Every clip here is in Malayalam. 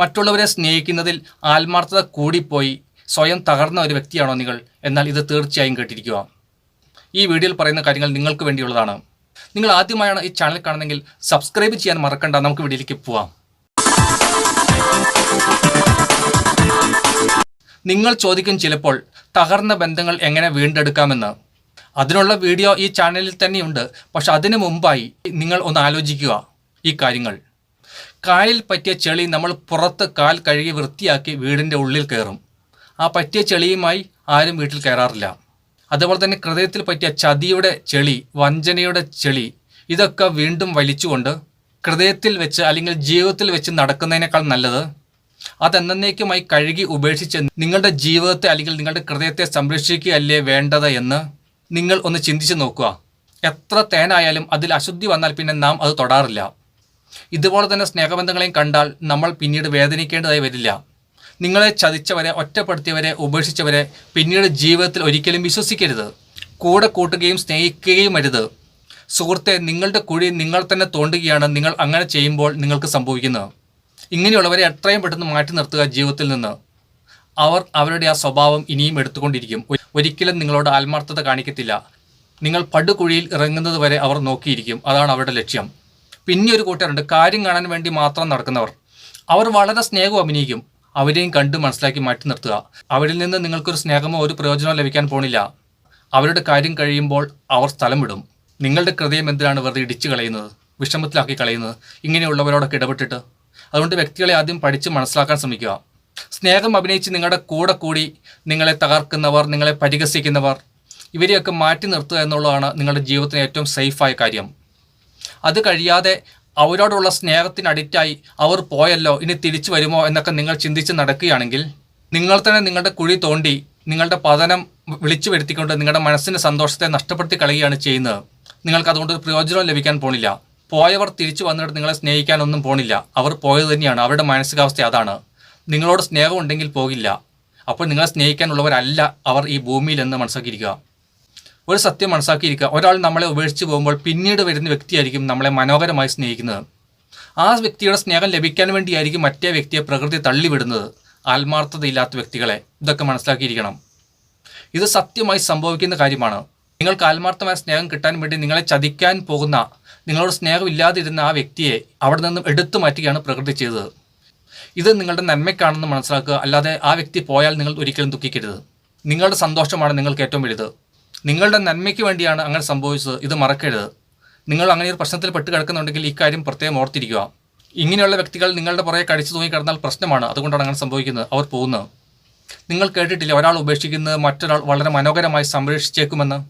മറ്റുള്ളവരെ സ്നേഹിക്കുന്നതിൽ ആത്മാർത്ഥത കൂടിപ്പോയി സ്വയം തകർന്ന ഒരു വ്യക്തിയാണോ നിങ്ങൾ? എന്നാൽ ഇത് തീർച്ചയായും കേട്ടിരിക്കുക. ഈ വീഡിയോയിൽ പറയുന്ന കാര്യങ്ങൾ നിങ്ങൾക്ക് വേണ്ടിയുള്ളതാണ്. നിങ്ങൾ ആദ്യമായാണ് ഈ ചാനൽ കാണുന്നതെങ്കിൽ സബ്സ്ക്രൈബ് ചെയ്യാൻ മറക്കണ്ട. നമുക്ക് വീഡിയോയിലേക്ക് പോവാം. നിങ്ങൾ ചോദിക്കും ചിലപ്പോൾ തകർന്ന ബന്ധങ്ങൾ എങ്ങനെ വീണ്ടെടുക്കാമെന്ന്. അതിനുള്ള വീഡിയോ ഈ ചാനലിൽ തന്നെയുണ്ട്. പക്ഷെ അതിനു മുമ്പായി നിങ്ങൾ ഒന്ന് ആലോചിക്കുക ഈ കാര്യങ്ങൾ. കാലിൽ പറ്റിയ ചെളി നമ്മൾ പുറത്ത് കാൽ കഴുകി വൃത്തിയാക്കി വീടിന്റെ ഉള്ളിൽ കയറും. ആ പറ്റിയ ചെളിയുമായി ആരും വീട്ടിൽ കയറാറില്ല. അതുപോലെ തന്നെ ഹൃദയത്തിൽ പറ്റിയ ചതിയുടെ ചെളി വഞ്ചനയുടെ ചെളി ഇതൊക്കെ വീണ്ടും വലിച്ചുകൊണ്ട് ഹൃദയത്തിൽ വെച്ച് അല്ലെങ്കിൽ ജീവിതത്തിൽ വെച്ച് നടക്കുന്നതിനേക്കാൾ നല്ലത് അതെന്നേക്കുമായി കഴുകി ഉപേക്ഷിച്ച് നിങ്ങളുടെ ജീവിതത്തെ അല്ലെങ്കിൽ നിങ്ങളുടെ ഹൃദയത്തെ സംരക്ഷിക്കുകയല്ലേ വേണ്ടത് എന്ന് നിങ്ങൾ ഒന്ന് ചിന്തിച്ച് നോക്കുക. എത്ര തേനായാലും അതിൽ അശുദ്ധി വന്നാൽ പിന്നെ നാം അത് തൊടാറില്ല. ഇതുപോലെ തന്നെ സ്നേഹബന്ധങ്ങളെയും കണ്ടാൽ നമ്മൾ പിന്നീട് വേദനിക്കേണ്ടതായി വരില്ല. നിങ്ങളെ ചതിച്ചവരെ ഒറ്റപ്പെടുത്തിയവരെ ഉപേക്ഷിച്ചവരെ പിന്നീട് ജീവിതത്തിൽ ഒരിക്കലും വിശ്വസിക്കരുത്. കൂടെ കൂട്ടുകയും സ്നേഹിക്കുകയും അരുത്. സുഹൃത്തെ നിങ്ങളുടെ കുഴി നിങ്ങൾ തന്നെ തോണ്ടുകയാണ് നിങ്ങൾ അങ്ങനെ ചെയ്യുമ്പോൾ നിങ്ങൾക്ക് സംഭവിക്കുന്നത്. ഇങ്ങനെയുള്ളവരെ എത്രയും പെട്ടെന്ന് മാറ്റി നിർത്തുക ജീവിതത്തിൽ നിന്ന്. അവർ അവരുടെ ആ സ്വഭാവം ഇനിയും എടുത്തുകൊണ്ടിരിക്കും. ഒരിക്കലും നിങ്ങളോട് ആത്മാർത്ഥത കാണിക്കത്തില്ല. നിങ്ങൾ പടുകുഴിയിൽ ഇറങ്ങുന്നത് വരെ അവർ നോക്കിയിരിക്കും. അതാണ് അവരുടെ ലക്ഷ്യം. പിന്നെ ഒരു കൂട്ടരുണ്ട് കാര്യം കാണാൻ വേണ്ടി മാത്രം നടക്കുന്നവർ. അവർ വളരെ സ്നേഹം അഭിനയിക്കും. അവരെയും കണ്ട് മനസ്സിലാക്കി മാറ്റി നിർത്തുക. അവരിൽ നിന്ന് നിങ്ങൾക്കൊരു സ്നേഹമോ ഒരു പ്രയോജനമോ ലഭിക്കാൻ പോണില്ല. അവരുടെ കാര്യം കഴിയുമ്പോൾ അവർ സ്ഥലം വിടും. നിങ്ങളുടെ ഹൃദയം എന്തിനാണ് വെറുതെ ഇടിച്ചു കളയുന്നത്? വിഷമത്തിലാക്കി കളയുന്നത്? ഇങ്ങനെയുള്ളവരോടൊക്കെ ഇടപെട്ടിട്ട്? അതുകൊണ്ട് വ്യക്തികളെ ആദ്യം പഠിച്ച് മനസ്സിലാക്കാൻ ശ്രമിക്കുക. സ്നേഹം അഭിനയിച്ച് നിങ്ങളുടെ കൂടെ കൂടി നിങ്ങളെ തകർക്കുന്നവർ നിങ്ങളെ പരിഹസിക്കുന്നവർ ഇവരെയൊക്കെ മാറ്റി നിർത്തുക എന്നുള്ളതാണ് നിങ്ങളുടെ ജീവിതത്തിന് ഏറ്റവും സേഫായ കാര്യം. അത് കഴിയാതെ അവരോടുള്ള സ്നേഹത്തിന് അഡിക്റ്റായി അവർ പോയല്ലോ ഇനി തിരിച്ചു വരുമോ എന്നൊക്കെ നിങ്ങൾ ചിന്തിച്ച് നടക്കുകയാണെങ്കിൽ നിങ്ങൾ തന്നെ നിങ്ങളുടെ കുഴി തോണ്ടി നിങ്ങളുടെ പതനം വിളിച്ചു വരുത്തിക്കൊണ്ട് നിങ്ങളുടെ മനസ്സിന്റെ സന്തോഷത്തെ നഷ്ടപ്പെടുത്തി കളയുകയാണ് ചെയ്യുന്നത്. നിങ്ങൾക്ക് അതുകൊണ്ട് ഒരു പ്രയോജനവും ലഭിക്കാൻ പോണില്ല. പോയവർ തിരിച്ചു വന്നിട്ട് നിങ്ങളെ സ്നേഹിക്കാനൊന്നും പോണില്ല. അവർ പോയത് തന്നെയാണ്. അവരുടെ മാനസികാവസ്ഥ അതാണ്. നിങ്ങളോട് സ്നേഹം ഉണ്ടെങ്കിൽ പോകില്ല. അപ്പോൾ നിങ്ങളെ സ്നേഹിക്കാനുള്ളവരല്ല അവർ ഈ ഭൂമിയിൽ എന്ന് മനസ്സിലാക്കിയിരിക്കുക. ഒരു സത്യം മനസ്സാക്കിയിരിക്കുക ഒരാൾ നമ്മളെ ഉപേക്ഷിച്ച് പോകുമ്പോൾ പിന്നീട് വരുന്ന വ്യക്തിയായിരിക്കും നമ്മളെ മനോഹരമായി സ്നേഹിക്കുന്നത്. ആ വ്യക്തിയുടെ സ്നേഹം ലഭിക്കാൻ വേണ്ടിയായിരിക്കും മറ്റേ വ്യക്തിയെ പ്രകൃതി തള്ളിവിടുന്നത്. ആത്മാർത്ഥതയില്ലാത്ത വ്യക്തികളെ. ഇതൊക്കെ മനസ്സിലാക്കിയിരിക്കണം. ഇത് സത്യമായി സംഭവിക്കുന്ന കാര്യമാണ്. നിങ്ങൾക്ക് ആത്മാർത്ഥമായ സ്നേഹം കിട്ടാൻ വേണ്ടി നിങ്ങളെ ചതിക്കാൻ പോകുന്ന നിങ്ങളോട് സ്നേഹമില്ലാതിരുന്ന ആ വ്യക്തിയെ അവിടെ നിന്നും എടുത്തു മാറ്റുകയാണ് പ്രകൃതി ചെയ്തത്. ഇത് നിങ്ങളുടെ നന്മയ്ക്കാണെന്ന് മനസ്സിലാക്കുക. അല്ലാതെ ആ വ്യക്തി പോയാൽ നിങ്ങൾ ഒരിക്കലും ദുഃഖിക്കരുത്. നിങ്ങളുടെ സന്തോഷമാണ് നിങ്ങൾക്ക് ഏറ്റവും വലുത്. നിങ്ങളുടെ നന്മയ്ക്ക് വേണ്ടിയാണ് അങ്ങനെ സംഭവിച്ചത്. ഇത് മറക്കരുത്. നിങ്ങൾ അങ്ങനെ ഒരു പ്രശ്നത്തിൽ പെട്ട് കിടക്കുന്നുണ്ടെങ്കിൽ ഇക്കാര്യം പ്രത്യേകം ഓർത്തിരിക്കുക. ഇങ്ങനെയുള്ള വ്യക്തികൾ നിങ്ങളുടെ പുറകെ കടിച്ചു തൂങ്ങി കിടന്നാൽ പ്രശ്നമാണ്. അതുകൊണ്ടാണ് അങ്ങനെ സംഭവിക്കുന്നത്. അവർ പോകുന്നത്. നിങ്ങൾ കേട്ടിട്ടില്ല? ഒരാൾ ഉപേക്ഷിക്കുന്നത് മറ്റൊരാൾ വളരെ മനോഹരമായി സംരക്ഷിച്ചേക്കുമെന്ന്.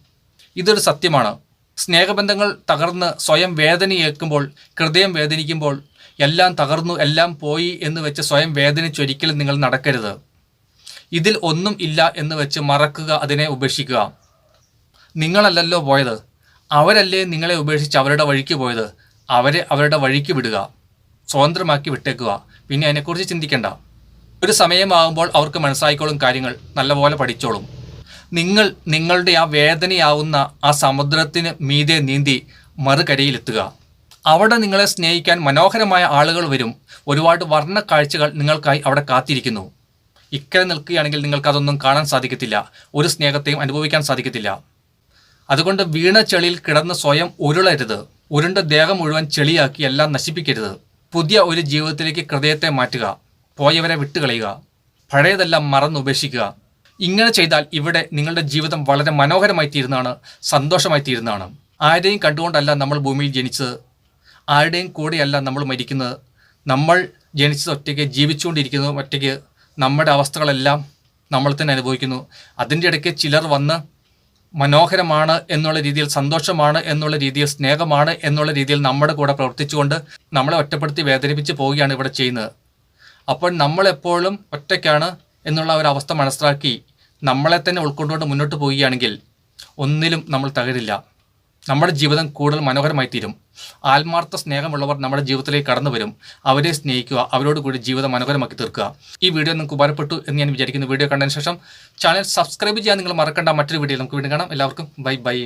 ഇതൊരു സത്യമാണ്. സ്നേഹബന്ധങ്ങൾ തകർന്ന് സ്വയം വേദനയേൽക്കുമ്പോൾ ഹൃദയം വേദനിക്കുമ്പോൾ എല്ലാം തകർന്നു എല്ലാം പോയി എന്ന് വെച്ച് സ്വയം വേദനിച്ചൊരിക്കലും നിങ്ങൾ നടക്കരുത്. ഇതിൽ ഒന്നും ഇല്ല എന്ന് വെച്ച് മറക്കുക അതിനെ ഉപേക്ഷിക്കുക. നിങ്ങളല്ലല്ലോ പോയത്. അവരല്ലേ നിങ്ങളെ ഉപേക്ഷിച്ച് അവരുടെ വഴിക്ക് പോയത്. അവരെ അവരുടെ വഴിക്ക് വിടുക. സ്വതന്ത്രമാക്കി വിട്ടേക്കുക. പിന്നെ അതിനെക്കുറിച്ച് ചിന്തിക്കേണ്ട. ഒരു സമയമാകുമ്പോൾ അവർക്ക് മനസ്സായിക്കോളും കാര്യങ്ങൾ. നല്ലപോലെ പഠിച്ചോളും. നിങ്ങൾ നിങ്ങളുടെ ആ വേദനയാവുന്ന ആ സമുദ്രത്തിന് മീതെ നീന്തി മറുകരയിലെത്തുക. അവിടെ നിങ്ങളെ സ്നേഹിക്കാൻ മനോഹരമായ ആളുകൾ വരും. ഒരുപാട് വർണ കാഴ്ചകൾ നിങ്ങൾക്കായി അവിടെ കാത്തിരിക്കുന്നു. ഇക്കരെ നിൽക്കുകയാണെങ്കിൽ നിങ്ങൾക്കതൊന്നും കാണാൻ സാധിക്കത്തില്ല. ഒരു സ്നേഹത്തെയും അനുഭവിക്കാൻ സാധിക്കത്തില്ല. അതുകൊണ്ട് വീണ ചെളിയിൽ കിടന്ന് സ്വയം ഉരുളരുത്. ഉരുണ്ട ദേഹം മുഴുവൻ ചെളിയാക്കി എല്ലാം നശിപ്പിക്കരുത്. പുതിയ ഒരു ജീവിതത്തിലേക്ക് ഹൃദയത്തെ മാറ്റുക. പോയവരെ വിട്ടുകളയുക. പഴയതെല്ലാം മറന്നുപേക്ഷിക്കുക ഇങ്ങനെ ചെയ്താൽ ഇവിടെ നിങ്ങളുടെ ജീവിതം വളരെ മനോഹരമായി തീരുന്നതാണ് സന്തോഷമായി തീരുന്നതാണ്. ആരെയും കണ്ടുകൊണ്ടല്ല നമ്മൾ ഭൂമിയിൽ ജനിച്ചത്. ആരുടെയും കൂടെയല്ല നമ്മൾ മരിക്കുന്നത്. നമ്മൾ ജനിച്ചത് ഒറ്റയ്ക്ക് ജീവിച്ചുകൊണ്ടിരിക്കുന്നത് ഒറ്റയ്ക്ക്. നമ്മുടെ അവസ്ഥകളെല്ലാം നമ്മൾ തന്നെ അനുഭവിക്കുന്നു. അതിന്റെ ഇടയ്ക്ക് ചിലർ വന്ന് മനോഹരമാണ് എന്നുള്ള രീതിയിൽ സന്തോഷമാണ് എന്നുള്ള രീതിയിൽ സ്നേഹമാണ് എന്നുള്ള രീതിയിൽ നമ്മുടെ കൂടെ പ്രവർത്തിച്ചുകൊണ്ട് നമ്മളെ ഒറ്റപ്പെടുത്തി വേദനിപ്പിച്ച് പോവുകയാണ് ഇവിടെ ചെയ്യുന്നത്. അപ്പോൾ നമ്മളെപ്പോഴും ഒറ്റയ്ക്കാണ് എന്നുള്ള ഒരു അവസ്ഥ മനസ്സിലാക്കി നമ്മളെ തന്നെ ഉൾക്കൊണ്ടുകൊണ്ട് മുന്നോട്ട് പോവുകയാണെങ്കിൽ ഒന്നിലും നമ്മൾ തകരില്ല. നമ്മുടെ ജീവിതം കൂടുതൽ മനോഹരമായി തീരും ആത്മാർത്ഥ സ്നേഹമുള്ളവർ നമ്മുടെ ജീവിതത്തിലേക്ക് കടന്നു വരും. അവരെ സ്നേഹിക്കുക അവരോട് കൂടി ജീവിതം മനോഹരമാക്കി തീർക്കുക. ഈ വീഡിയോ നിങ്ങൾക്ക് ഉപകാരപ്പെട്ടു എന്ന് ഞാൻ വിചാരിക്കുന്നു. വീഡിയോ കണ്ടതിന് ശേഷം ചാനൽ സബ്സ്ക്രൈബ് ചെയ്യാൻ നിങ്ങൾ മറക്കേണ്ട. മറ്റൊരു വീഡിയോ നമുക്ക് വീണ്ടും കാണാം. എല്ലാവർക്കും ബൈ ബൈ.